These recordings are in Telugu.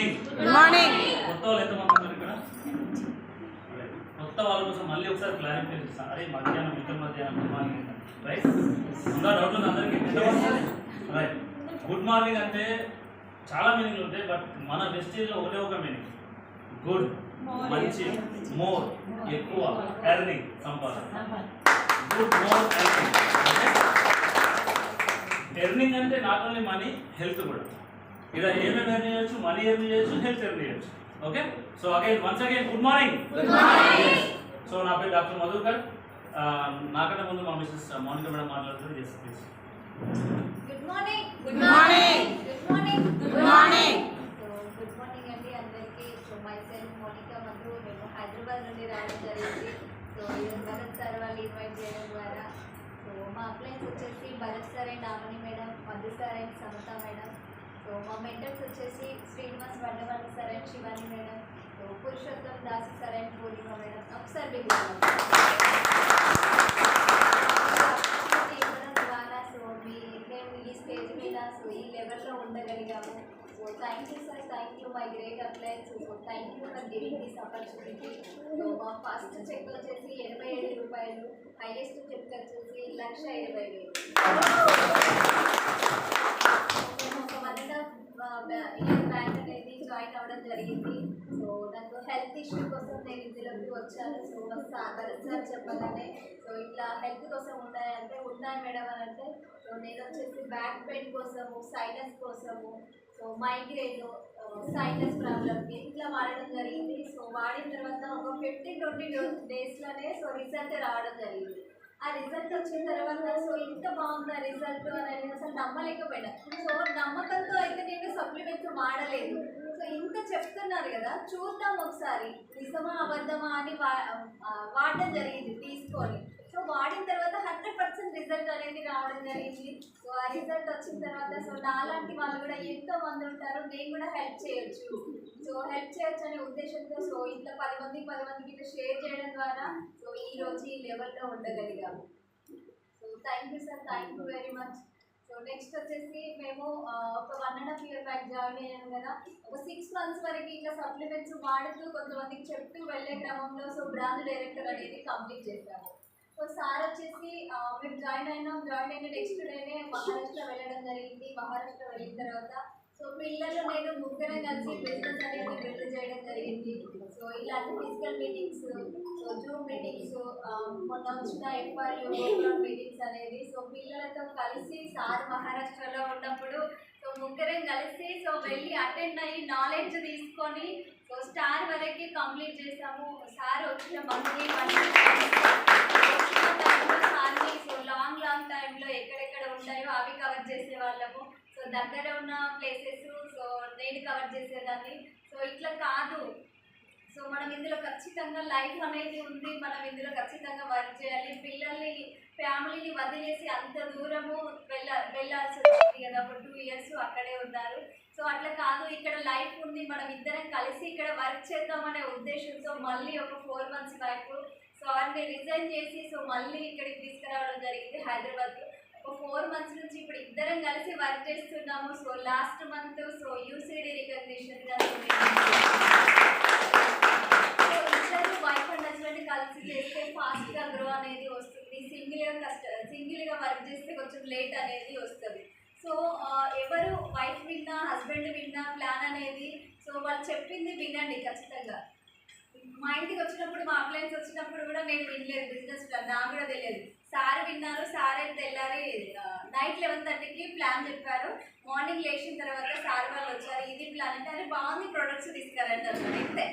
మార్నింగ్ గుడ్ మార్నింగ్ కొత్త వాళ్ళు ఎంతమంది ఉన్నారు ఇక్కడ? కొత్త వాళ్ళ కోసం మళ్ళీ ఒకసారి క్లారిఫికేషన్ ఇస్తాను అరే మధ్యాహ్నం మిట్ట మధ్యాహ్నం గుడ్ మార్నింగ్ రైట్ ఉందా? డౌట్ ఉంది అందరికీ? రైట్ గుడ్ మార్నింగ్ అంటే చాలా మీనింగ్లు ఉంటాయి బట్ మన వెస్టేజ్లో ఒకటే ఒక మీనింగ్ గుడ్ మంచి. మోర్ ఎక్కువ. ఎర్నింగ్ సంపాదన. గుడ్ మోర్ ఎర్నింగ్ ఎర్నింగ్ అంటే నాట్ ఓన్లీ మనీ హెల్త్ కూడా. ఇలా ఏమేమి ఎర్న్ చేయొచ్చు? మనీ ఎర్న్ చేయొచ్చు? హెల్త్ ఎర్న్ చేయొచ్చు? Okay? So again once again good morning so నా పేరు డాక్టర్ మధుకర్. ఆ, నాకన్నా ముందు మా మిస్సెస్ మౌనిక మేడం మాట్లాడుతుంది చేసి please good morning Good morning. Good morning good morning so good morning అండి అందరికీ. So myself Monika Madhu. మేము హైదరాబాద్ నుండి రావడం జరిగింది. సో ఈరోజు భరత్ సార్ వాళ్ళు ఇన్వైట్ చేయడం ద్వారా. సో మా అప్లైన్స్ వచ్చేసి Bharat sir and Amani madam Madhu sir and Samatha madam. So మా మెంటర్స్ వచ్చేసి Srinivas Vaddavani sir and Shivani madam so Purushottam Das sir and Purnima madam ఒకసారి బిగ్ ఇవ్వడం ద్వారా సో మీ మేము ఈ స్టేజ్ మీద సో ఈ లెవెల్లో ఉండగలిగాము so thank you sir thank you my great uplines so thank you for giving this opportunity so మా ఫస్ట్ చెక్ వచ్చేసి ఎనభై ఏడు రూపాయలు హైయెస్ట్ చెక్ వచ్చేసి లక్ష ఇరవై వేలు one and half year back అనేది జాయిన్ అవ్వడం జరిగింది. సో నాకు హెల్త్ ఇష్యూ కోసం నేను ఇందులోకి వచ్చాను. సో సార్ భరత్ సార్ చెప్పగానే సో ఇట్లా హెల్త్ కోసం ఉన్నాయంటే ఉన్నాయి మేడం అని అంటే సో నేను వచ్చేసి బ్యాక్ పెయిన్ కోసము సైనస్ కోసము సో మైగ్రేన్ సైనస్ ప్రాబ్లమ్కి ఇట్లా వాడడం జరిగింది. సో వాడిన తర్వాత ఒక ఫిఫ్టీన్ ట్వంటీ డేస్లోనే సో రిజల్ట్ రావడం జరిగింది. ఆ రిజల్ట్ వచ్చిన తర్వాత సో ఇంత బాగుందా రిజల్ట్ అనేది అసలు నమ్మలేకపోయినా. సో నమ్మకంతో అయితే నేను సప్లిమెంట్స్ వాడలేదు. సో ఇంత చెప్తున్నారు కదా చూద్దాం ఒకసారి. నిజమా అబద్ధమా అని వా వాడడం జరిగింది తీసుకొని. సో వాడిన తర్వాత హండ్రెడ్ పర్సెంట్ రిజల్ట్ అనేది రావడం జరిగింది. సో ఆ రిజల్ట్ వచ్చిన తర్వాత సో నాలాంటి వాళ్ళు కూడా ఎంతో మంది ఉంటారు నేను కూడా హెల్ప్ చేయొచ్చు. సో హెల్ప్ చేయొచ్చు అనే ఉద్దేశంతో సో ఇట్లా పది మంది పది మందికి ఇట్లా షేర్ చేయడం ద్వారా సో ఈ రోజు ఈ లెవెల్లో ఉండగలిగాము so thank you sir thank you very much so next వచ్చేసి మేము ఒక one and half year back join అయ్యాము కదా. ఒక సిక్స్ మంత్స్ వరకు ఇట్లా సప్లిమెంట్స్ వాడుతూ కొంతమందికి చెప్తూ వెళ్ళే క్రమంలో సో బ్రాండ్ డైరెక్టర్ అనేది కంప్లీట్ చేశాము. సో సార్ వచ్చేసి మేము జాయిన్ అయినాం. జాయిన్ అయిన నెక్స్ట్ డేనే మహారాష్ట్ర వెళ్ళడం జరిగింది. మహారాష్ట్ర వెళ్ళిన తర్వాత సో పిల్లలు నేను ముగ్గురం కలిసి బిజినెస్ అనేది బిల్డ్ చేయడం జరిగింది. సో ఇలాంటి physical meetings so zoom meetings మొన్న వచ్చిన ఎఫ్ఆర్యూ మీటింగ్స్ అనేది సో పిల్లలతో కలిసి సార్ మహారాష్ట్రలో ఉన్నప్పుడు సో ముగ్గురం కలిసి సో వెళ్ళి అటెండ్ అయ్యి నాలెడ్జ్ తీసుకొని సో స్టార్ వరకు కంప్లీట్ చేసాము. సార్ వచ్చిన మంత్లీ సార్ని సో లాంగ్ లాంగ్ టైంలో ఎక్కడెక్కడ ఉంటాయో అవి కవర్ చేసే వాళ్ళము. సో దగ్గర ఉన్న ప్లేసెస్ సో నేను కవర్ చేసేదాన్ని. సో ఇట్లా కాదు. సో మనం ఇందులో ఖచ్చితంగా లైఫ్ అనేది ఉంది. మనం ఇందులో ఖచ్చితంగా వర్క్ చేయాలి. పిల్లల్ని ఫ్యామిలీని వదిలేసి అంత దూరము వెళ్ళ వెళ్ళాల్సి వచ్చింది కదా. ఒక టూ ఇయర్స్ అక్కడే ఉన్నారు. సో అట్లా కాదు. ఇక్కడ లైఫ్ ఉంది. మనం ఇద్దరం కలిసి ఇక్కడ వర్క్ చేద్దామనే ఉద్దేశంతో మళ్ళీ ఒక ఫోర్ మంత్స్ బ్యాక్ సో అన్ని రిజైన్ చేసి సో మళ్ళీ ఇక్కడికి తీసుకురావడం జరిగింది హైదరాబాద్లో. ఒక ఫోర్ మంత్స్ నుంచి ఇప్పుడు ఇద్దరం కలిసి వర్క్ చేస్తున్నాము. So last month so UCD recognition so ఇద్దరు వైఫ్ అండ్ హస్బెండ్ కలిసి చేస్తే ఫాస్ట్గా గ్రో అనేది వస్తుంది. సింగిల్గా కష్ట సింగిల్గా వర్క్ చేస్తే కొంచెం లేట్ అనేది వస్తుంది. సో ఎవరు వైఫ్ విన్నా హస్బెండ్ విన్నా ప్లాన్ అనేది సో వాళ్ళు చెప్పింది వినండి ఖచ్చితంగా. మా ఇంటికి వచ్చినప్పుడు మా అప్లయన్స్ వచ్చినప్పుడు కూడా నేను వినలేదు బిజినెస్ ప్లాన్ నాకు కూడా తెలియదు. సార్ విన్నారు సార్ తెల్లారి నైట్ లెవెన్ థర్టీకి ప్లాన్ చెప్పారు. మార్నింగ్ లేచిన తర్వాత సార్ వాళ్ళు వచ్చారు. ఇది ప్లాన్ అంటే అరే బాగుంది ప్రొడక్ట్స్ తీసుకురండి అంతే.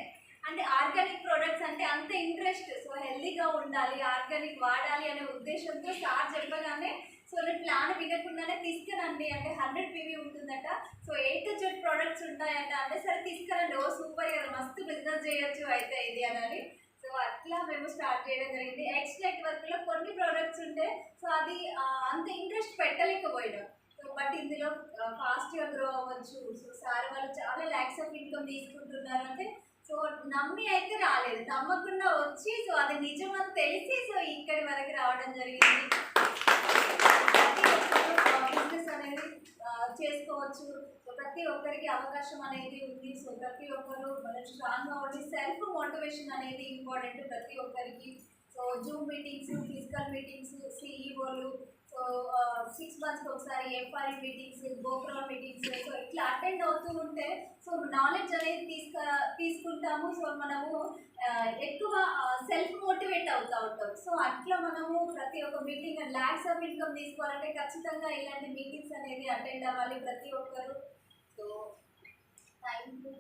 అంటే ఆర్గానిక్ ప్రొడక్ట్స్ అంటే అంత ఇంట్రెస్ట్ సో హెల్దీగా ఉండాలి ఆర్గానిక్ వాడాలి అనే ఉద్దేశంతో సార్ చెప్పగానే సో నేను ప్లాన్ వినకుండానే తీసుకురండి. అంటే హండ్రెడ్ పీవీ ఉంటుందట. సో ఎయిట్ జెడ్ ప్రోడక్ట్స్ ఉంటాయంట. అంటే సరే తీసుకురండి. ఓ సూపర్ కదా. మస్తు బిజినెస్ చేయొచ్చు అయితే ఇది అని సో అట్లా మేము స్టార్ట్ చేయడం జరిగింది. ఎక్స్ నెట్వర్క్లో కొన్ని ప్రోడక్ట్స్ ఉంటే సో అది అంత ఇంట్రెస్ట్ పెట్టలేకపోయినాం. సో బట్ ఇందులో ఫాస్ట్గా గ్రో అవ్వచ్చు. సో సార్ వాళ్ళు చాలా ల్యాక్స్ ఆఫ్ ఇన్కమ్ తీసుకుంటున్నారు అంటే సో నమ్మి అయితే రాలేదు. నమ్మకుండా వచ్చి సో అది నిజం అని తెలిసి సో ఇక్కడి వరకు రావడం జరిగింది. బిజినెస్ అనేది చేసుకోవచ్చు. సో ప్రతి ఒక్కరికి అవకాశం అనేది ఉంది. సో ప్రతి ఒక్కరు మనం స్ట్రాంగ్గా ఉండి సెల్ఫ్ మోటివేషన్ అనేది ఇంపార్టెంట్ ప్రతి ఒక్కరికి. So zoom meetings physical meetings సిఈఓలు so six మంత్స్కి ఒకసారి ఎఫ్ఐ మీటింగ్స్ గోపురం మీటింగ్స్ సో ఇట్లా అటెండ్ అవుతూ ఉంటే సో నాలెడ్జ్ అనేది తీసుక తీసుకుంటాము. సో మనము ఎక్కువ సెల్ఫ్ మోటివేట్ అవుతూ ఉంటాం. సో అట్లా మనము ప్రతి ఒక్క మీటింగ్ ల్యాక్స్ ఆఫ్ ఇన్కమ్ తీసుకోవాలంటే ఖచ్చితంగా ఇలాంటి మీటింగ్స్ అనేది అటెండ్ అవ్వాలి ప్రతి ఒక్కరు. సో థ్యాంక్ యూ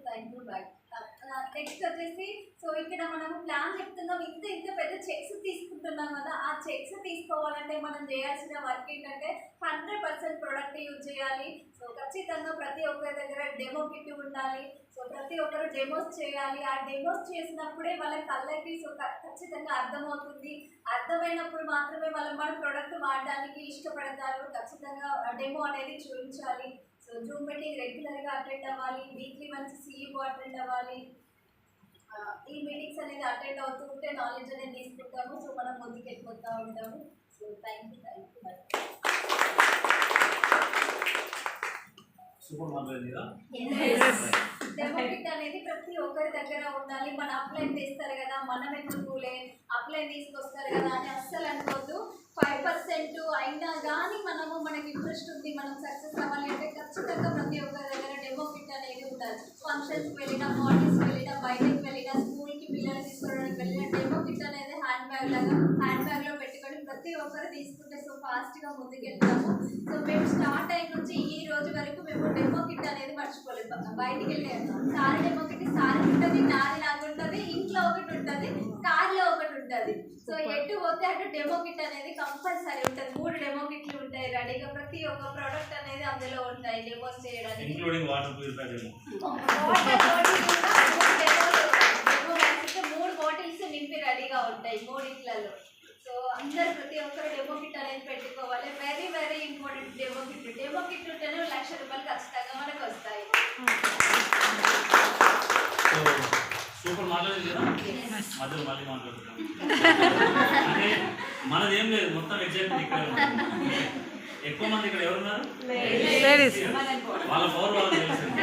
నెక్స్ట్ వచ్చేసి సో ఇక్కడ మనం ప్లాన్ చెప్తున్నాం. ఇంత ఇంత పెద్ద చెక్స్ తీసుకుంటున్నాం కదా ఆ చెక్స్ తీసుకోవాలంటే మనం చేయాల్సిన వర్క్ ఏంటంటే హండ్రెడ్ పర్సెంట్ ప్రొడక్ట్ యూజ్ చేయాలి. సో ఖచ్చితంగా ప్రతి ఒక్కరి దగ్గర డెమో కిట్ ఉండాలి. సో ప్రతి ఒక్కరు డెమోస్ చేయాలి. ఆ డెమోస్ చేసినప్పుడే వాళ్ళ కళ్ళకి సో ఖచ్చితంగా అర్థమవుతుంది. అర్థమైనప్పుడు మాత్రమే వాళ్ళు మన ప్రోడక్ట్ వాడడానికి ఇష్టపడతారు. ఖచ్చితంగా డెమో అనేది చూపించాలి. సో జూమ్ మీటింగ్ రెగ్యులర్గా అటెండ్ అవ్వాలి. వీక్లీ మంచి సీఈఓ అటెండ్ అవ్వాలి. ఈ మీటింగ్స్ అనేది అటెండ్ అవుతూ ఉంటే నాలెడ్జ్ అనేది తీసుకుంటాము. సో మనం ముందుకు వెళ్ళిపోతూ ఉంటాము. So thank you thank you kit అనేది ప్రతి ఒక్కరి దగ్గర ఉండాలి. మన అప్లైన్ తీస్తారు కదా. మనం ఎందుకులే అప్లైన్ తీసుకొస్తారు కదా అని అస్సలు అనుకోవద్దు ఫైవ్ పర్సెంట్ అయినా కానీ మనము మనకి ఇంట్రెస్ట్ ఉంది మనం సక్సెస్ అవ్వాలి అంటే ఖచ్చితంగా ప్రతి ఒక్క దగ్గర డెమో కిట్ అనేది ఉండాలి. ఫంక్షన్స్కి వెళ్ళినా పార్టీస్కి వెళ్ళినా బయటకు వెళ్ళినా స్కూల్కి పిల్లలు తీసుకోవడానికి వెళ్ళినా డెమో కిట్ అనేది హ్యాండ్ బ్యాగ్ లాగా హ్యాండ్ బ్యాగ్లో పెట్టి ప్రతి ఒక్కరు తీసుకుంటే సో ఫాస్ట్గా ముందుకెళ్తాము సో మేము స్టార్ట్ అయిన నుంచి ఈ రోజు వరకు మేము డెమో కిట్ అనేది మర్చిపోలేదు బయటికి వెళ్ళాము సారీ డెమో కిట్ సారీ ఉంటుంది నాది లాగా ఉంటుంది ఇంట్లో ఒకటి ఉంటుంది కార్లో ఒకటి ఉంటుంది సో ఎటు పోతే అటు డెమో కిట్ అనేది కంపల్సరీ ఉంటుంది మూడు డెమో కిట్లు ఉంటాయి రెడీగా ప్రతి ఒక్క ప్రోడక్ట్ అనేది అందులో ఉంటాయి డెమోస్ చేయడానికి ఇంక్లూడింగ్ వాటర్ ప్యూరిఫైర్. డెమో మూడు బాటిల్స్ నింపి రెడీగా ఉంటాయి మూడిట్లలో సో అందరు ప్రతి ఒక్కరు డెమో కిట్ అనేది పెట్టుకోవాలి. Very very important demo kit demo kit ఉంటేనే లక్ష రూపాయలు ఖచ్చితంగా మనకు వస్తాయి. సో సూపర్ మాట్లాడింది కదా మధ్యలో మళ్ళీ మాట్లాడుతున్నాం అంటే మనది ఏం లేదు మొత్తం ఎగ్జాక్ట్ ఇక్కడ ఎక్కువ మంది ఇక్కడ ఎవరున్నారు? లేడీస్ వాళ్ళ పవర్ వాళ్ళకి తెలిసింది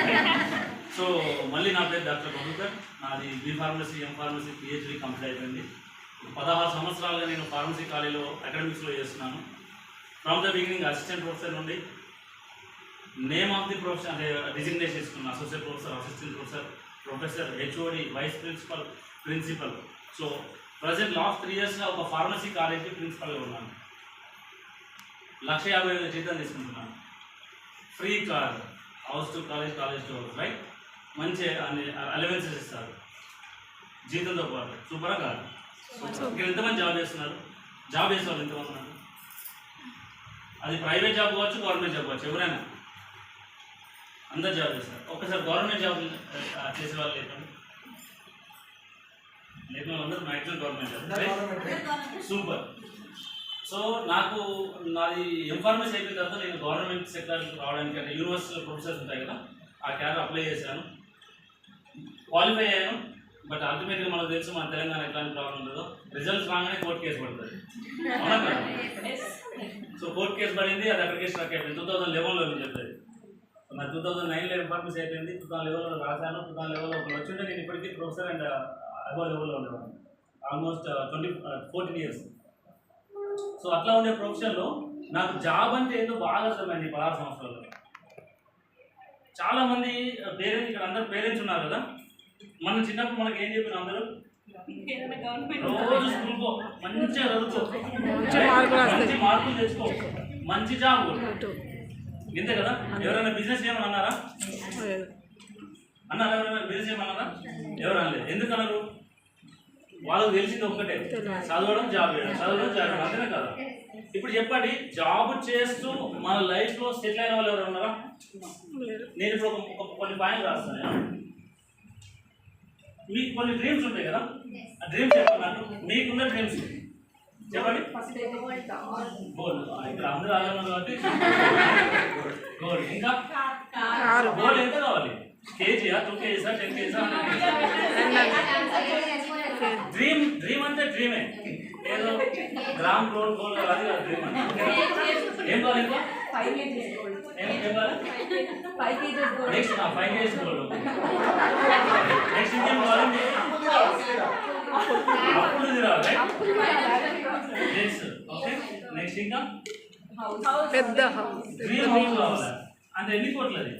సో మళ్ళీ నా పేరు డాక్టర్ మధుకర్ నాది B pharmacy M pharmacy PhD complete అయిపోయింది. పదహారు సంవత్సరాలుగా నేను ఫార్మసీ కాలేజీలో అకాడమిక్స్లో చేస్తున్నాను. From the beginning assistant professor నుండి నేమ్ ఆఫ్ ది ప్రొఫెసర్ అంటే డిజిగ్నేట్ చేసుకున్నాను associate professor assistant professor professor HOD vice principal principal so present last three ఇయర్స్గా ఒక ఫార్మసీ కాలేజీ ప్రిన్సిపల్గా ఉన్నాను. లక్ష యాభై వేల జీతం తీసుకుంటున్నాను. Free car house to college college to house right మంచి అన్ని అలవెన్సెస్ ఇస్తారు. జీతంతో పాటు. సూపరా కాదు ఎంతమంది జాబ్ చేస్తున్నారు? జాబ్ చేసే వాళ్ళు ఎంతమంది ఉన్నారు? అది ప్రైవేట్ జాబ్ కావచ్చు గవర్నమెంట్ జాబ్ కావచ్చు ఎవరైనా. అందరు జాబ్ చేస్తారు. ఒక్కసారి గవర్నమెంట్ జాబ్ చేసే వాళ్ళు లేకండి. లేని వాళ్ళందరూ maximum government job. Super. So నాకు నాది ఎంఫార్మసీ అయిపోయిన తర్వాత నేను గవర్నమెంట్ సెక్టర్ రావడానికి అంటే యూనివర్సిటీలో ప్రొఫెసర్స్ ఉంటాయి కదా ఆ క్యాడర్ అప్లై చేశాను. క్వాలిఫై అయ్యాను. బట్ అల్టిమేట్గా మనకు తెలుసు మన తెలంగాణ ఎట్లాంటి ప్రాబ్లం ఉంటుందో. రిజల్ట్స్ రాగానే కోర్టు కేసు పడుతుంది. సో కోర్టు కేసు పడింది అది అక్కడికే స్ట్రక్ అయిపోయింది. టూ థౌసండ్ లెవెన్లో నేను చెప్పేది నా టూ థౌసండ్ నైన్లో ఎంఫార్మసీ అయిపోయింది టూ థౌసండ్ లెవెన్లో రాశాను టూ థౌసండ్ లెవెన్లో ఒకరు వచ్చింటే నేను ఇప్పటికీ ప్రొఫెసర్ అండ్ uh, అబౌ లెవెల్లో ఉండేవాడిని. Almost twenty fourteen years so అట్లా ఉండే ప్రొఫెషన్లో నాకు జాబ్ అంటే ఏంటో బాగా అర్థమైంది పదహారు సంవత్సరాల్లో. చాలామంది పేరెంట్స్ uh, ఇక్కడ అందరు పేరెంట్స్ ఉన్నారు కదా? మన చిన్నప్పుడు మనకి ఏం చెప్పిన అందరూ? రోజు స్కూల్ పో మంచిగా చదువుకో. మంచి మార్కులు వస్తాయి. మంచి మార్కులు తెచ్చుకో. మంచి జాబ్. ఇంతే కదా? ఎవరైనా బిజినెస్ చేయమని అన్నారా? అన్నారా ఎవరైనా బిజినెస్ చేయమన్నారా ఎవరు అనలేదు. ఎందుకు అన్నారు? వాళ్ళకి తెలిసింది ఒక్కటే. చదవడం జాబ్ చేయడం చదవడం జాబ్ చేయడం అంతేనే కదా? ఇప్పుడు చెప్పండి జాబ్ చేస్తూ మన లైఫ్లో సెటిల్ అయిన వాళ్ళు ఎవరు ఉన్నారా? నేను ఇప్పుడు ఒక- కొన్ని పాయింట్లు రాస్తాను. మీకు కొన్ని డ్రీమ్స్ ఉంటాయి కదా? ఆ డ్రీమ్స్ చెప్పండి. నాకు మీకున్న డ్రీమ్స్ చెప్పండి గోల్డ్ ఇక్కడ అందరూ అలా ఉన్నారు కాబట్టి గోల్డ్ ఇంకా? కారు. గోల్డ్ ఎంత కావాలి? కేజీయా టూ కేజీసా? టెన్ కేజీసా? డ్రీమ్ డ్రీమ్ అంటే డ్రీమే ఏదో గ్రామ్ గోల్డ్ గోల్డ్ అది కాదు dream అంటే. ఏం కావాలి ఇంకా ఏం next five days gold next ఇంకేం కావాలి అప్పుడు తిరాలి నెక్స్ట్ ఓకే నెక్స్ట్ ఇంకా పెద్ద హౌస్ డ్రీమ్ హౌస్ కావాలి అంటే ఎన్ని కోట్లు అది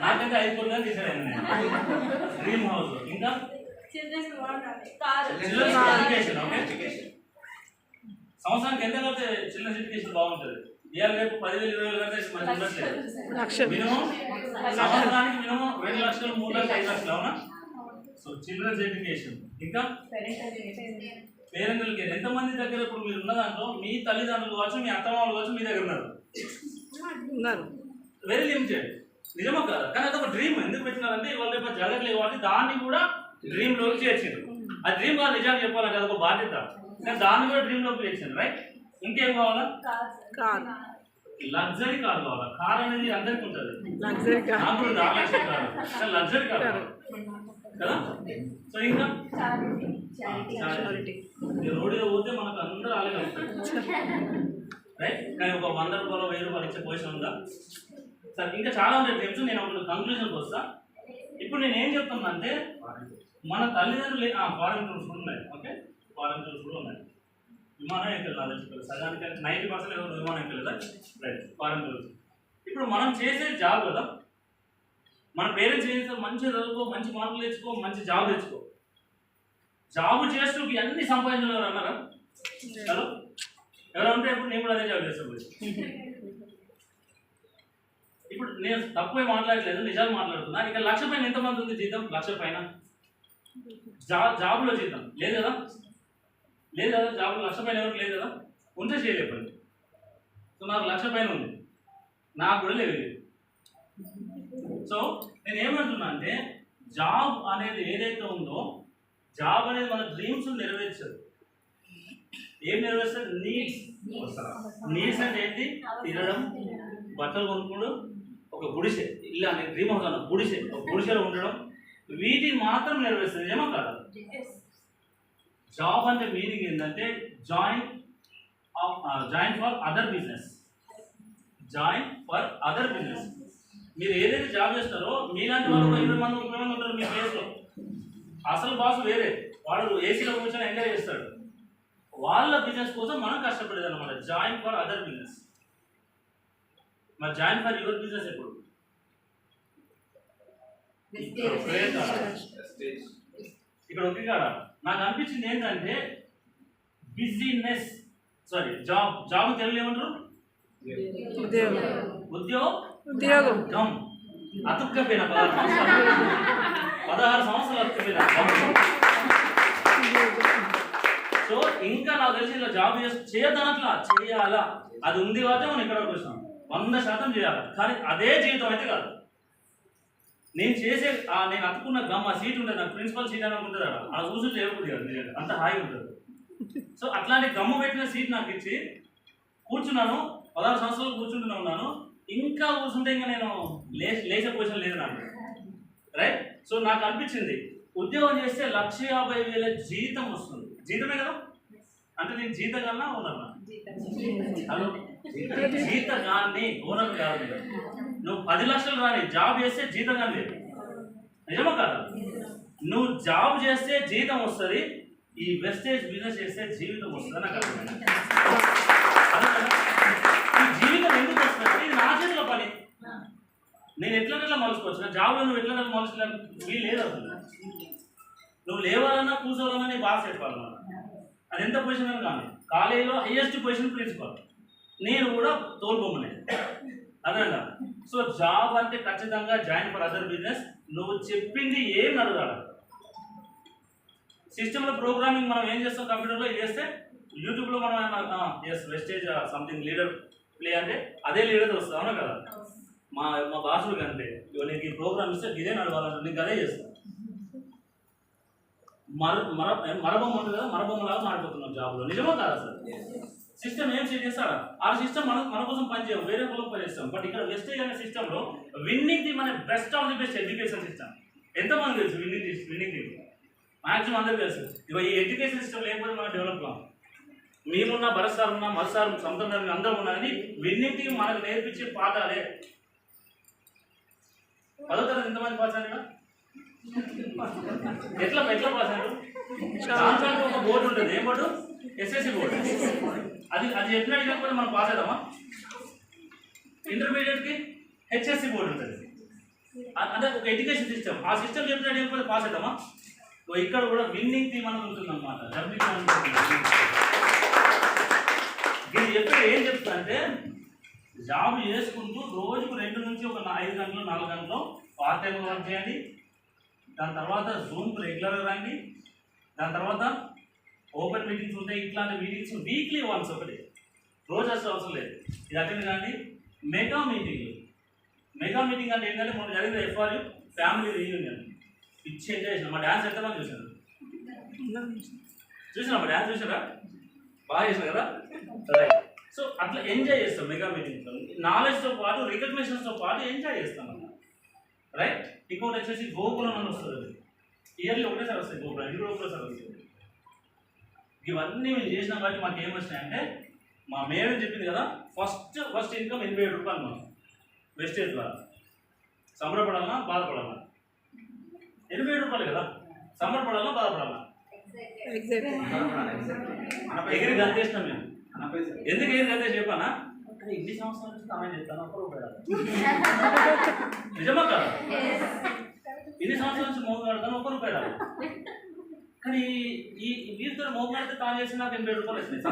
నాకంటే ఐదు కోట్లు డిసైడ్ అయింది డ్రీమ్ హౌస్ ఇంకా చిల్డ్రన్స్ ఎడ్యుకేషన్ ఓకే సంవత్సరానికి ఎంత చిల్డ్రన్స్ ఎడ్యుకేషన్ బాగుంటుంది ఇవాళ రేపు పదివేలు ఇరవై వేలు కడితే మంచి ఉండట్లేదు. లక్ష మినిమం సంవత్సరానికి మినిమం రెండు లక్షలు మూడు లక్షలు ఐదు లక్షలు అవునా? So childrens education. ఇంకా? పేరెంట్లకి ఎంతమంది దగ్గర ఇప్పుడు మీరు ఉన్న దాంట్లో మీ తల్లిదండ్రులు కావచ్చు మీ అత్తమామలు కావచ్చు మీ దగ్గర ఉన్నారు? ఉన్నారు. వెరీ లిమిటెడ్ నిజమా కాదు? కానీ అదొక డ్రీమ్ ఎందుకు పెట్టినారంటే ఇవాళ రేపు జరగట్లేదు కాబట్టి దాన్ని కూడా డ్రీమ్లోకి చేర్చారు ఆ డ్రీమ్ కాదు నిజాన్ని చెప్పాలంటే అదొక బాధ్యత. కానీ దాన్ని కూడా డ్రీమ్లోకి చేర్చారు రైట్ ఇంకేం కావాలా? కార్. లగ్జరీ కార్ కావాలా? కార్ అనేది అందరికీ ఉంటుంది. లగ్జరీ కార్ నాకు కారు లగ్జరీ కార్. కదా? సో ఇంకా? రోడ్డులో పోతే మనకు అందరూ అలాగే రైట్ కానీ ఒక వంద రూపాయలు వెయ్యి రూపాయలు ఇచ్చే పొజిషన్ ఉందా? సరే ఇంకా చాలా ఉంటాయి టిప్స్ నేను ఒక కంక్లూజన్కి వస్తా. ఇప్పుడు నేను ఏం చెప్తున్నా అంటే మన తల్లిదండ్రులు ఫారెన్ టూర్స్ కూడా ఉన్నాయి. ఓకే ఫారెన్ టూర్స్ కూడా ఉన్నాయి. విమానం ఎక్కలేదు నా తెలిసి సగానికి నైంటీ పర్సెంట్ ఎవరు విమానం ఎక్కలేదా రైట్ ఫారెన్ టూర్స్ ఇప్పుడు మనం చేసే జాబ్ కదా మన పేరెంట్స్ ఏం చేస్తారు? మంచి చదువుకో మంచి మార్కులు తెచ్చుకో మంచి జాబ్ తెచ్చుకో. జాబ్ చేస్తూ అన్ని సంపాదించిన అన్నారా? హలో? ఎవరంటే ఇప్పుడు నేను కూడా అదే జాబ్ చేస్తాను ఇప్పుడు నేను తక్కువే మాట్లాడలేదు నిజాలు మాట్లాడుతున్నా. ఇక లక్ష పైన ఎంతమంది ఉంది జీతం? లక్ష పైన. జా జాబ్లో జీతం. లేదు కదా? లేదు కదా జాబ్ లక్ష పైన ఎవరికి లేదు కదా? ఉంటే చేయలేపండి సో నాకు లక్ష పైన ఉంది. నాకు కూడా లేదు సో నేను ఏమంటున్నా అంటే జాబ్ అనేది ఏదైతే ఉందో జాబ్ అనేది మన డ్రీమ్స్ నెరవేర్చదు. ఏం నెరవేర్చదు? నీడ్స్ నీడ్స్ అంటే ఏంటి? తినడం బట్టలు కొనుక్కోవడం ఒక గుడిసె. ఇలా నేను డ్రీమ్ అవుతాను గుడిసె. ఒక గుడిసెలో ఉండడం. వీటిని మాత్రం నెరవేరుస్తుంది ఏమో కాదు. జాబ్ అంటే మీనింగ్ ఏంటంటే join join for other business join for other business మీరు ఏదైతే జాబ్ చేస్తారో మీలాంటి వాళ్ళు ఇరవై మంది ముప్పై మంది ఉంటారు మీ ప్లేస్లో అసలు బాస్ వేరే. వాడు ఏసీలో కూర్చొని ఎంజాయ్ చేస్తాడు. వాళ్ళ బిజినెస్ కోసం మనం కష్టపడేది అనమాట జాయిన్ ఫర్ అదర్ బిజినెస్ మరి జాయిన్ ఫర్ యువర్ బిజినెస్ ఎప్పుడు? ఇక్కడ ఒకే కాడ. నాకు అనిపించింది ఏంటంటే business sorry job job Telugu ఏమంటారు? ఉద్యోగం. ఉద్యోగం. గమ్. అతుక్కపోయిన పదహారు సంవత్సరాలు. పదహారు సంవత్సరాలు అతుక్కపోయిన సో ఇంకా నాకు తెలిసి ఇలా జాబ్ చేయదనట్లా చేయాలా? అది ఉంది కాబట్టి మనం ఇక్కడ వరకు వచ్చినాం వంద శాతం చేయాలి? కానీ అదే జీవితం అయితే కాదు. నేను చేసే నేను అతుకున్న గమ్ ఆ సీట్ ఉంటుంది నాకు ప్రిన్సిపల్ సీట్ అని ఉంటుంది ఆ ఏముంది కాదు నిజంగా. అంత హాయిగా ఉంటుంది. సో అట్లాంటి గమ్ము పెట్టిన సీట్ నాకు ఇచ్చి కూర్చున్నాను పదహారు సంవత్సరాలు కూర్చుంటూనే ఉన్నాను. ఇంకా కూర్చుంటే ఇంకా నేను లే లేచే పొజిషన్ లేదు నాకు. రైట్ సో నాకు అనిపించింది ఉద్యోగం చేస్తే లక్ష యాభై వేల జీతం వస్తుంది. జీతమే కదా? అంటే నేను జీతం కన్నా ఓనర్నా? హలో? జీతగాన్ని ఓనర్ కాదు. నువ్వు పది లక్షలు రాని జాబ్ చేస్తే జీతం కానీ లేదు. నిజమా కాదా? నువ్వు జాబ్ చేస్తే జీతం వస్తుంది ఈ వెస్టేజ్ బిజినెస్ చేస్తే జీవితం వస్తుంది నాకు అర్థమైంది అదే ఈ జీవితం ఎందుకు వస్తుంది? ఇది నా చేతిలో పని. నేను ఎట్లనట్లా మలుచుకోవచ్చు నా జాబ్లో నువ్వు ఎట్లనట్లా మలుచుకోవాలి వీలు లేదు అసలు. నువ్వు లేవాలన్నా కూర్చోవాలన్నా నీ బాగా చెప్పాలన్నా అది ఎంత పొజిషన్ అని కానీ. కాలేజీలో హైయెస్ట్ పొజిషన్ ప్రిన్సిపల్ నేను కూడా తోలుబొమ్మనే. అదేనా సో జాబ్ అంటే ఖచ్చితంగా జాయిన్ ఫర్ అదర్ బిజినెస్. నువ్వు చెప్పింది ఏం అడగాలి సిస్టంలో ప్రోగ్రామింగ్ మనం ఏం చేస్తాం కంప్యూటర్లో? చేస్తే యూట్యూబ్లో మనం yes Vestige something leader play అంటే అదే లీడర్ వస్తుంది అవునా కదా? మా మా భాషలు కంటే. ఇగో నీకు ఈ ప్రోగ్రామ్ ఇస్తే ఇదే నడవాలంటే నీకు అదే చేస్తాను మర మర మరబొమ్మ ఉంటుంది కదా మరబొమ్మలాగా మారిపోతున్నాం జాబ్లో. నిజమా కాదా సార్? సిస్టమ్ ఏం సెట్ ఆ సిస్టమ్ మన మన కోసం పనిచేయం వేరే కోసం పనిచేస్తాం బట్ ఇక్కడ వెస్టేజ్ అనే సిస్టంలో విన్నింగ్ ది మన best of the best education system ఎంతమంది తెలుసు విన్నింగ్ విన్నింగ్ ది మాక్సిమం అందరికీ తెలుసు. ఇక ఈ ఎడ్యుకేషన్ సిస్టమ్ లేకపోతే మనం డెవలప్ కాం మేమున్నా భరత్ సార్ ఉన్నా మధు సార్ సొంతం అందరం ఉన్నా కానీ వీన్నింటికి మనకు నేర్పించే పాఠాలే. పదో తరగతి ఎంతమంది పాస్ అయ్యారు ఎట్లా ఎట్లా పాస్ అయ్యారు? ఒక బోర్డు ఉంటుంది. ఏం బోర్డు ఎస్ఎస్సి బోర్డు అది అది ఎట్లా అడిగినప్పుడు మనం పాస్ అవుదామా? ఇంటర్మీడియట్కి హెచ్ఎస్సి బోర్డు ఉంటుంది. అదే ఒక ఎడ్యుకేషన్ సిస్టమ్ ఆ సిస్టమ్ చెప్పిన అడిగినప్పుడు పాస్ అవుతామా ఓ ఇక్కడ కూడా విన్నింగ్ థీమ్ అని ఉంటుంది అనమాట దీన్ని ఎప్పుడు ఏం చెప్తా అంటే జాబ్ చేసుకుంటూ రోజుకు రెండు నుంచి ఒక ఐదు గంటలు నాలుగు గంటలు పార్ట్ టైం వర్క్ చేయండి. దాని తర్వాత జూమ్కి రెగ్యులర్గా రండి. దాని తర్వాత ఓపెన్ మీటింగ్స్ ఉంటాయి. ఇట్లాంటి మీటింగ్స్ వీక్లీ వన్స్ ఒకటి. రోజు అసలు అవసరం లేదు. ఇది అటెండ్ కానీ మెగా మీటింగ్ మెగా మీటింగ్ అంటే ఏంటంటే మనం జరిగిన ఎఫ్ఆర్ ఫ్యామిలీ రీయూనియన్ పిచ్చి ఎంజాయ్ చేసిన. మా డ్యాన్స్ ఎంతమంది చూసాను చూసినా మా డ్యాన్స్ చూసారా బాగా చేసిన కదా? సో అట్లా ఎంజాయ్ చేస్తాం మెగా మీటింగ్స్లో నాలెడ్జ్తో పాటు రికగ్నేషన్స్తో పాటు ఎంజాయ్ చేస్తాం అన్నమాట. రైట్ ఇంకోటి వచ్చేసి గోకులం అని వస్తుంది ఇయర్లీ ఒకటేసారి వస్తాయి గోకులం ఇది కూడా ఒకటేసారి వస్తుంది ఇవన్నీ మేము చేసినాం కాబట్టి మాకు ఏం వచ్చినాయంటే మా మేడం చెప్పింది కదా ఫస్ట్ ఫస్ట్ ఇన్కమ్ ఎనభై ఏడు రూపాయలు మనం వెస్టేజ్ ద్వారా సంబరపడాలన్నా బాధపడాలన్నా ఎనభై ఏడు రూపాయలు కదా. సంబరపడాలన్నా బాధపడాలన్నా ఎగ్జాక్ట్ ఎగిరి గంతేసినాం మేము. ఎందుకు ఎగిరి గంతేసి చెప్పానా? ఇన్ని సంవత్సరాల నుంచి అమ్మాయి చెప్తాను ఒక్క రూపాయి రాదు. నిజమా కదా? ఇన్ని సంవత్సరాల నుంచి మోగాడతాను ఒక్క రూపాయి రాదు కానీ ఈ ఈ వీరితో మోగాడితే తాను చేసి నాకు ఎనభై రూపాయలు వచ్చినాయి?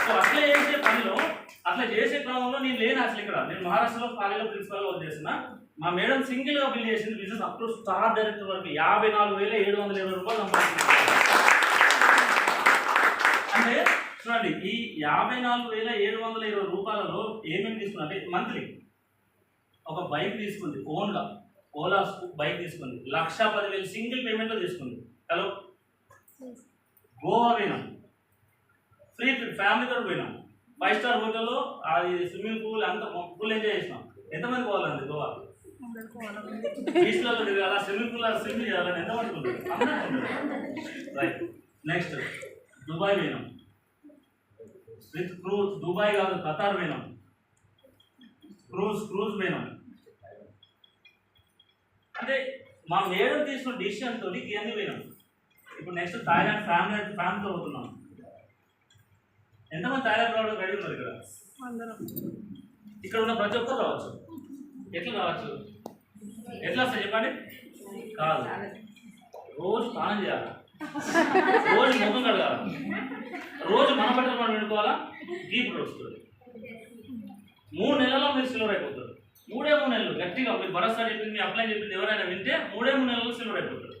సో అట్లా చేసే పనిలో అట్లా చేసే క్రమంలో నేను లేను అసలు ఇక్కడ. నేను మహారాష్ట్రలో కాలేజీలో ప్రిన్సిపల్గా వర్క్ చేసిన మా మేడం సింగిల్గా బిల్ చేసింది business up to star director వరకు. యాభై నాలుగు వేల ఏడు వందల ఇరవై రూపాయలు సంపాదించింది. అంటే చూడండి ఈ యాభై నాలుగు వేల ఏడు వందల ఇరవై రూపాయలలో ఏమేమి తీసుకున్నా అంటే మంత్లీ ఒక బైక్ తీసుకుంది ఓన్గా. ఓలా బైక్ తీసుకుంది. లక్ష పదివేలు సింగిల్ పేమెంట్లో తీసుకుంది. హలో? గోవా పోయినాం. ఫ్రీ ట్రిప్ ఫ్యామిలీతో పోయినాం. ఫైవ్ స్టార్ హోటల్లో అది స్విమ్మింగ్ పూల్ అంత ఫుల్ ఎంజాయ్ చేసినాం. ఎంతమంది పోవాలండి గోవా? బీచ్లలో తిరగాల స్విమ్మింగ్ పూల్ స్విమ్ చేయాలని ఎంతమంది రైట్ నెక్స్ట్ దుబాయ్ పోయినాం. విత్ క్రూజ్ దుబాయ్ కాదు ఖతార్ పోయినాం. క్రూజ్ క్రూజ్ పోయినాం. అంటే మా మేడం తీసుకున్న డిసిషన్ తోటి ఇవన్నీ పోయినాం. ఇప్పుడు నెక్స్ట్ థాయిలాండ్ ఫ్యామిలీ ఫ్యామిలీతో పోతున్నాం. ఎంతమంది థాయిలాండ్ రావడం రెడీ ఉన్నారు ఇక్కడ? ఇక్కడ ఉన్న ప్రతి ఒక్కరు రావచ్చు. ఎట్లా రావచ్చు? ఎట్లా వస్తాయి చెప్పండి? కాదు. రోజు స్నానం చేయాలి. రోజు ముఖం కడగాలి. రోజు మన బట్టలు మనం పెట్టుకోవాలా డీప్ వస్తుంది. మూడు నెలల్లో మీరు సిల్వర్ అయిపోతారు. మూడే మూడు నెలలు. గట్టిగా మీరు భరోసా చెప్పింది మీ అప్లై చెప్పింది ఎవరైనా వింటే మూడే మూడు నెలల్లో సిల్వర్ అయిపోతారు.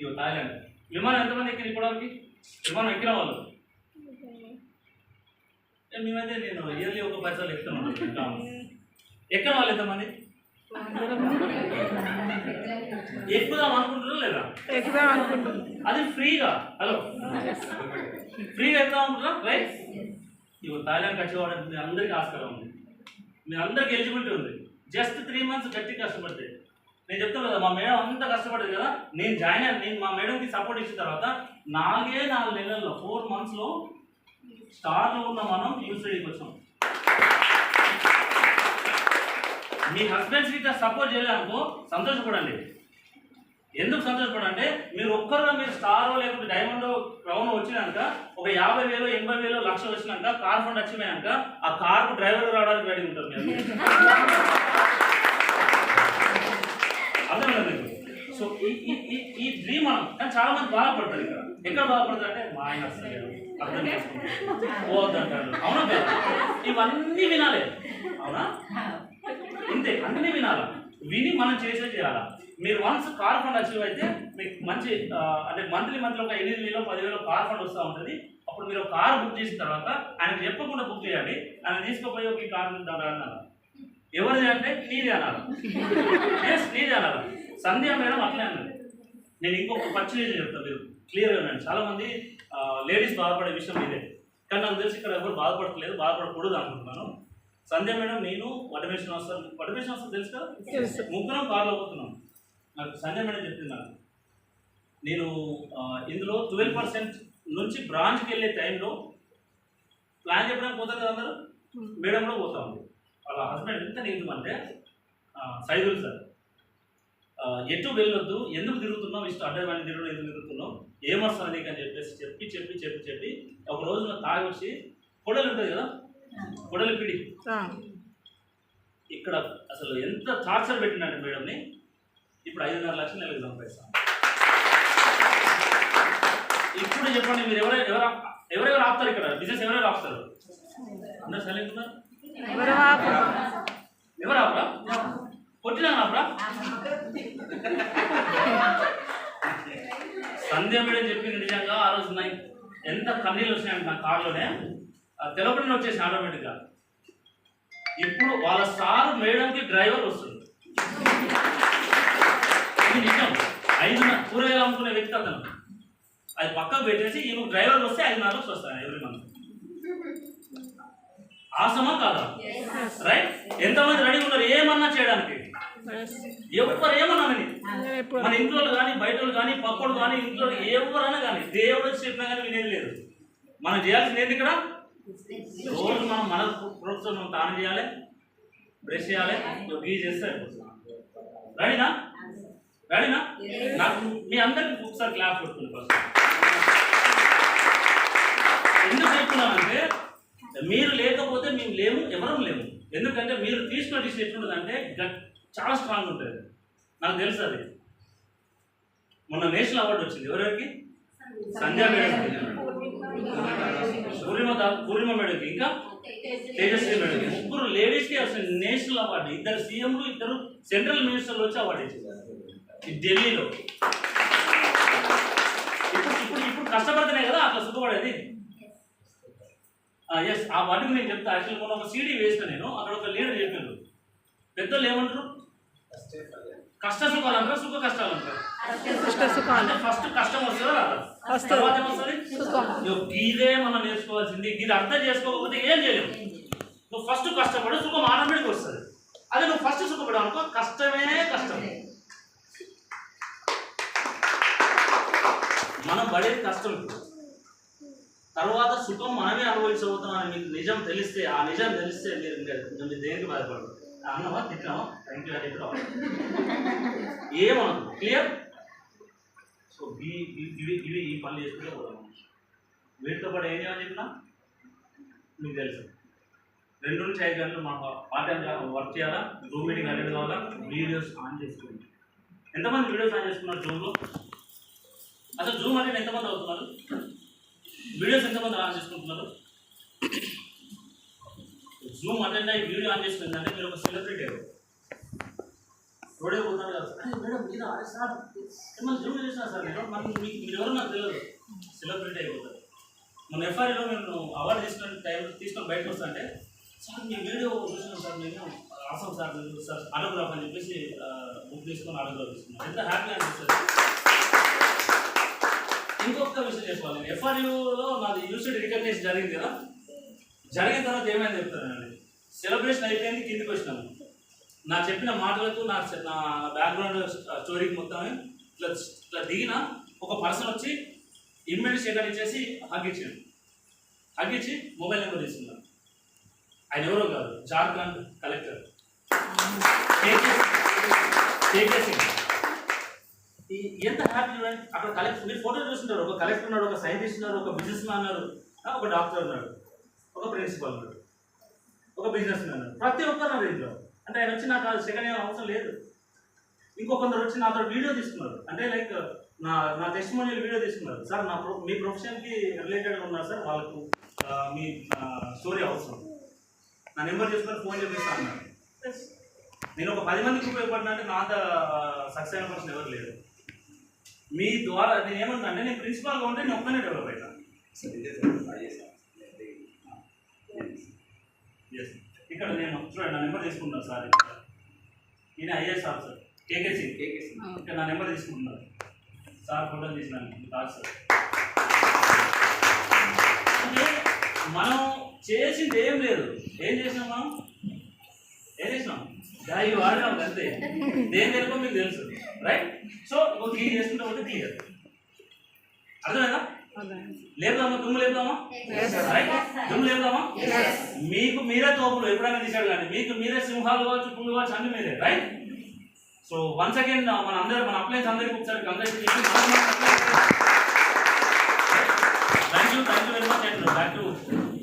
ఇవి థాయిలాండ్ విమానం ఎంతమంది ఎక్కింది ఇప్పటివరకు? విమానం ఎక్కిన వాళ్ళు? మేమైతే నేను ఇయర్లీ ఒక పైసలు ఎక్కుతున్నాను ఎక్కడ వాళ్ళు ఎంతమంది? ఎక్కుదాం అనుకుంటున్నారా లేదా? ఎక్కుదాం అనుకుంటున్నాం. అది ఫ్రీగా. హలో. ఫ్రీగా ఎక్కుదాం అనుకుంటున్నా రైట్ ఇవి థాయిలాండ్ వచ్చేవాడానికి మీ అందరికీ ఆస్కారం ఉంది. మీ అందరికీ ఎలిజిబిలిటీ ఉంది. జస్ట్ త్రీ మంత్స్ గట్టి కష్టపడితే. నేను చెప్తాను కదా మా మేడం అంతా కష్టపడేది కదా. నేను జాయిన్ అయ్యాను. నేను మా మేడంకి సపోర్ట్ ఇచ్చిన తర్వాత నాలుగే నాలుగు నెలల్లో ఫోర్ మంత్స్లో స్టార్లో ఉన్న మనం యూనివర్సిటీకి వచ్చాం. మీ హస్బెండ్ ఇట్లా సపోర్ట్ చేయలేదనుకో సంతోషపడండి. ఎందుకు సంతోషపడంటే మీరు ఒక్కరిలో మీరు స్టారో లేకపోతే డైమండ్ క్రౌన్ వచ్చినాక ఒక యాభై వేలు ఎనభై వేలు లక్షలు వచ్చినాక కార్ ఫండ్ వచ్చినాక ఆ కార్కు డ్రైవర్ రావడానికి రెడీ ఉంటారు మీరు అర్థం కదా మీకు? సో ఈ ఈ డ్రీమ్ మనం కానీ చాలా మంది బాధపడతారు ఇక్కడ. ఎక్కడ బాధపడతారు అంటే మా ఆయన అర్థం పోవద్దంటారు. అవునా ఇవన్నీ వినాలి. అవునా? ఇంతే అన్నీ వినాలా. విని మనం చేసే చేయాలా. మీరు వన్స్ కార్ ఫండ్ అచీవ్ అయితే మీకు మంచి అంటే మంత్లీ మంత్లీ ఒక ఎనిమిది వేలు పదివేలు కార్ ఫండ్ వస్తూ ఉంటుంది. అప్పుడు మీరు ఒక కార్ బుక్ చేసిన తర్వాత ఆయనకు చెప్పకుండా బుక్ చేయండి. ఆయన తీసుకుపోయి ఒక కార్ అన్నారు ఎవరిది అంటే నీది అన్నారు ఎస్ నీది అన్నారు సంధ్యా మేడం అట్లే అన్నది నేను ఇంకొక పర్చేజ్ చెప్తాను మీరు. క్లియర్గా ఉన్నాను చాలా మంది లేడీస్ బాధపడే విషయం ఇదే. కానీ నాకు తెలిసి ఇక్కడ ఎవరు బాధపడట్లేదు. బాధపడకూడదు అనుకుంటున్నాను. సంధ్య మేడం నేను వటమేషన్ వస్తాను వటమేషన్ వస్తాను తెలుసు కదా. ముగ్గురం కార్లో పోతున్నాం. నాకు సంజయ్ మేడం చెప్పింది నాకు. నేను ఇందులో ట్వెల్వ్ పర్సెంట్ నుంచి బ్రాంచ్కి వెళ్ళే టైంలో ప్లాన్ చెప్పడానికి పోతారు కదా అందరూ? మేడం కూడా పోతా ఉంది. వాళ్ళ హస్బెండ్ ఎంత నిగుతుందంటే సైదుల్ సార్. ఎటు వెళ్ళొద్దు ఎందుకు తిరుగుతున్నావు ఇష్టం అడ్డ వాడిని తిరగడం ఎందుకు తిరుగుతున్నావు ఏమొస్తుంది నీకు అని చెప్పేసి చెప్పి చెప్పి చెప్పి చెప్పి ఒక రోజు నాకు తాగి వచ్చి కొడలు ఉంటుంది కదా? కొడలి పిడి ఇక్కడ అసలు ఎంత టార్చర్ పెట్టినాడు మేడంని ఇప్పుడు ఐదున్నర లక్షలు నెలకు సంపాదిస్తాం. ఇప్పుడు చెప్పండి మీరు ఎవరు ఎవరు ఎవరెవరు ఆపుతారు ఇక్కడ? బిజినెస్ ఎవరెవరు ఆపుతారు? అందరు సైలెంట్ ఉన్నారు? ఎవరు ఆపు? ఎవరు ఆపరా? కొట్టినా ఆపరా? సంధ్య మేడం చెప్పింది నిజంగా ఆ రోజు ఎంత కన్నీళ్ళు వచ్చినాయంటే నా కార్లోనే? తెలపడిన వచ్చేసి ఆటోమేటిక్గా ఇప్పుడు వాళ్ళ సార్ మేడంకి డ్రైవర్ వస్తుంది. ఇది నిజం. ఐదు కూరగాయలు అమ్ముకునే వ్యక్తి అతను. అది పక్కకు పెట్టేసి ఈమె డ్రైవర్ వస్తే ఐదు నాలుగు వస్తాయి ఎవ్రీ మంత్ ఆసమా కాదా? రైట్ ఎంతమంది రెడీ ఉన్నారు? ఏమన్నా చేయడానికి? ఎవరు ఏమన్నా మన ఇంట్లో కానీ బయట వాళ్ళు కానీ పక్కడు కానీ ఇంట్లో ఎవరైనా కానీ దేవుడు చెప్పినా కానీ వినేది లేదు. మనం చేయాల్సింది ఏంటి ఇక్కడ? రోజు మనం మన ప్రోత్సాహం మనం తాను చేయాలి బ్రష్ చేయాలి గీ చేస్తే రెడీనా? రెడీనా? నాకు మీ అందరికి ఒకసారి క్లాస్ పెడుతుంది ఫస్ట్. ఎందుకు చెప్తున్నానంటే మీరు లేకపోతే మేము లేము ఎవరూ లేము. ఎందుకంటే మీరు తీసుకున్న డిసిషన్ ఎట్లుంటుందంటే గట్- చాలా స్ట్రాంగ్ ఉంటుంది. నాకు తెలుసు అది. మొన్న నేషనల్ అవార్డు వచ్చింది. ఎవరెవరికి? సంధ్యా మేడం. పూర్ణిమ మేడంకి ఇంకా? తేజస్వి మేడం ముగ్గురు లేడీస్కి అసలు నేషనల్ అవార్డు. ఇద్దరు సీఎంలు ఇద్దరు సెంట్రల్ మినిస్టర్లు వచ్చి అవార్డు ఇచ్చారు ఇది ఢిల్లీలో. ఇప్పుడు ఇప్పుడు ఇప్పుడు కష్టపడితేనే కదా అట్లా సుఖపడేది? ఎస్ ఆ వాటికి నేను చెప్తా. యాక్చువల్ మొన్న ఒక సీడీ వేసిన నేను. అక్కడ ఒక లీడర్ చెప్పారు. పెద్దలు ఏమంటారు? కష్ట సుఖాలు అంటారు. సుఖ కష్టాలు అంటారు. ఫస్ట్ కష్టం వస్తుందా రాదా. తర్వాత ఇదే మనం నేర్చుకోవాల్సింది ఇది అర్థం చేసుకోకపోతే ఏం చేయలేము నువ్వు ఫస్ట్ కష్టపడు సుఖం ఆటోమేటిక్ వస్తుంది. అదే నువ్వు ఫస్ట్ సుఖపడు అనుకో కష్టమే కష్టం. మనం పడేది కష్టం తర్వాత సుఖం మనమే అనుభవించబోతున్నాం మీకు నిజం తెలిస్తే ఆ నిజం తెలిస్తే మీరు మీరు దేనికి బాధపడరు. అన్నమా తిట్టినామా థ్యాంక్ యూ అని ఏమనదు క్లియర్ సో ఈ ఇవి ఇవి ఈ పనులు చేసుకుంటే పోదాం వీటితో పాటు ఏం చేయాలని చెప్పినా? మీకు తెలుసు. రెండు నుంచి ఐదు గంటలు మా పార్ట్ టైం వర్క్ చేయాలా? జూమ్ మీటింగ్ అటెండ్ కావాలా? వీడియోస్ ఆన్ చేసుకోండి ఎంతమంది వీడియోస్ ఆన్ చేసుకున్నారు జూమ్లో అసలు జూమ్ అటెండ్ ఎంతమంది అవుతున్నారు? వీడియోస్ ఎంతమంది ఆన్ చేసుకుంటున్నారు? జూమ్ అటెండ్ అయ్యి వీడియో ఆన్ చేసుకుందంటే మీరు ఒక సెలబ్రిటీ అయ్యారు. రోడే పోతున్నారు కదా సార్? మేడం మీద సార్ మిమ్మల్ని జూమ్ చేసిన సార్ నేను మరి మీకు మీరు ఎవరు నాకు తెలియదు. సెలబ్రిటీ అయిపోతారు. మన ఎఫ్ఐఆర్లో మేము అవార్డు తీసుకున్న టైం తీసుకొని బయటకు వస్తుంటే సార్ మీ వీడియో చూసినాం సార్ మేము అవసరం సార్ మీరు సార్ ఆటోగ్రాఫ్ అని చెప్పేసి బుక్ తీసుకొని ఆటోగ్రాఫ్ తీసుకున్నాం. ఎంత హ్యాపీ అనిపిస్తుంది ఇంకొక విషయం చెప్పాలి. నేను ఎఫ్ఆర్యూలో నాది యూనివర్సిటీ రికగ్నేషన్ జరిగింది కదా. జరిగిన తర్వాత ఏమైంది చెప్తానండి సెలబ్రేషన్ అయిపోయింది కిందికి వచ్చినాము. నా చెప్పిన మాటలకు నా నా బ్యాక్గ్రౌండ్ స్టోరీకి మొత్తం ఇట్లా ఇట్లా దిగిన ఒక పర్సన్ వచ్చి ఇమ్మీడియట్ షేకర్ ఇచ్చేసి హగ్ ఇచ్చాడు. హగ్ ఇచ్చి మొబైల్ నెంబర్ తీసుకున్నాను ఆయన ఎవరో కాదు జార్ఖండ్ కలెక్టర్ ఎంత హ్యాపీ చూడండి అక్కడ కలెక్టర్ మీరు ఫోటో చూస్తున్నారు ఒక కలెక్టర్ ఉన్నాడు ఒక సైంటిస్ట్ ఉన్నారు ఒక బిజినెస్ మ్యాన్ ఉన్నారు ఒక డాక్టర్ ఉన్నాడు ఒక ప్రిన్సిపల్ ఉన్నాడు ఒక బిజినెస్ మ్యాన్ ప్రతి ఒక్కరు ఉన్నారు ఇంట్లో అంటే ఆయన వచ్చి నాకు అది సెకండ్ ఇయర్ అవసరం లేదు. ఇంకొకొందరు వచ్చి నాతో వీడియో తీసుకున్నారు అంటే లైక్ నా నా టెస్టిమోనియల్ వీడియో తీసుకున్నారు సార్ నా ప్రొ మీ ప్రొఫెషన్కి రిలేటెడ్ ఉన్నారు సార్ వాళ్ళకు మీ స్టోరీ అవసరం. నా నెంబర్ చేసుకొని ఫోన్ చేపిస్తా అన్నారు. నేను ఒక పది మందికి ఉపయోగపడినా అంటే నా అంత సక్సెస్ అయిన పర్సన్ ఎవరు లేరు. మీ ద్వారా నేను ఏమంటున్నా అంటే నేను ప్రిన్సిపాల్గా ఉంటే నేను ఒక్కనే డెవలప్ అయినా ఎస్ ఇక్కడ నేను చూడండి నా నెంబర్ తీసుకుంటున్నాను సార్. ఈయన ఐఏఎస్ ఆఫీసర్. కేకే సింగ్ ఇక్కడ నా నెంబర్ తీసుకుంటున్నారు. సార్ ఫోటో తీసినాను కాదు సార్. మనం చేసింది ఏం లేదు. ఏం చేసినాం మనం? ఏం చేసినాం? దాయి వాడినాం అంతే. దేని తెలుగు మీకు తెలుసు. రైట్ సో ఇంకో క్లియర్ చేసుకుంటే క్లియర్ అర్థమైందా? లేపుదామా దుమ్ము లేపుదామా దుమ్ము లేపుదామా మీకు మీరే తోపులు ఎప్పుడైనా తీసాడు కానీ. మీకు మీరే సింహాలు కావచ్చు పుండు కావచ్చు అన్ని మీరే రైట్ సో వన్స్ అగైన్ మన అందరు మన అప్లైన్స్ అందరికి ఒకసారి congratulation thank you thank you very much and back to